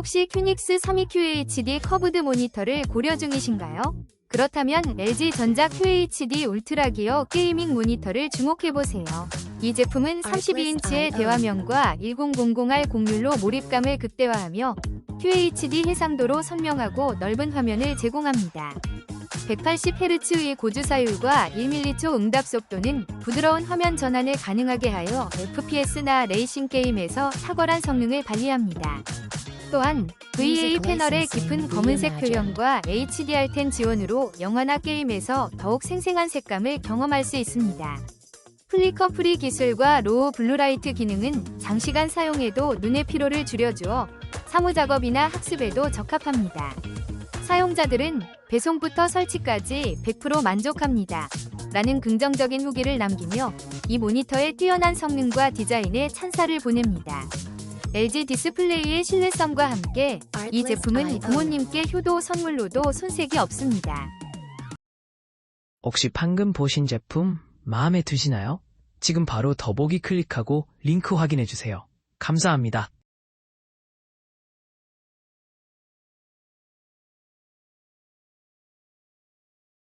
혹시 큐닉스 32QHD 커브드 모니터를 고려 중이신가요? 그렇다면 LG전자 QHD 울트라 기어 게이밍 모니터를 주목해보세요. 이 제품은 32인치의 대화면과 1000R 공률로 몰입감을 극대화하며 QHD 해상도로 선명하고 넓은 화면을 제공합니다. 180Hz의 고주 사율과 1m초 응답 속도는 부드러운 화면 전환을 가능하게 하여 FPS나 레이싱 게임에서 탁월한 성능을 발휘합니다. 또한 VA 패널의 깊은 검은색 표현과 HDR10 지원으로 영화나 게임에서 더욱 생생한 색감을 경험할 수 있습니다. 플리커 프리 기술과 로우 블루라이트 기능은 장시간 사용해도 눈의 피로를 줄여주어 사무작업이나 학습에도 적합합니다. 사용자들은 배송부터 설치까지 100% 만족합니다. 라는 긍정적인 후기를 남기며 이 모니터의 뛰어난 성능과 디자인에 찬사를 보냅니다. LG 디스플레이의 신뢰성과 함께 이 제품은 부모님께 효도 선물로도 손색이 없습니다. 혹시 방금 보신 제품 마음에 드시나요? 지금 바로 더보기 클릭하고 링크 확인해주세요. 감사합니다.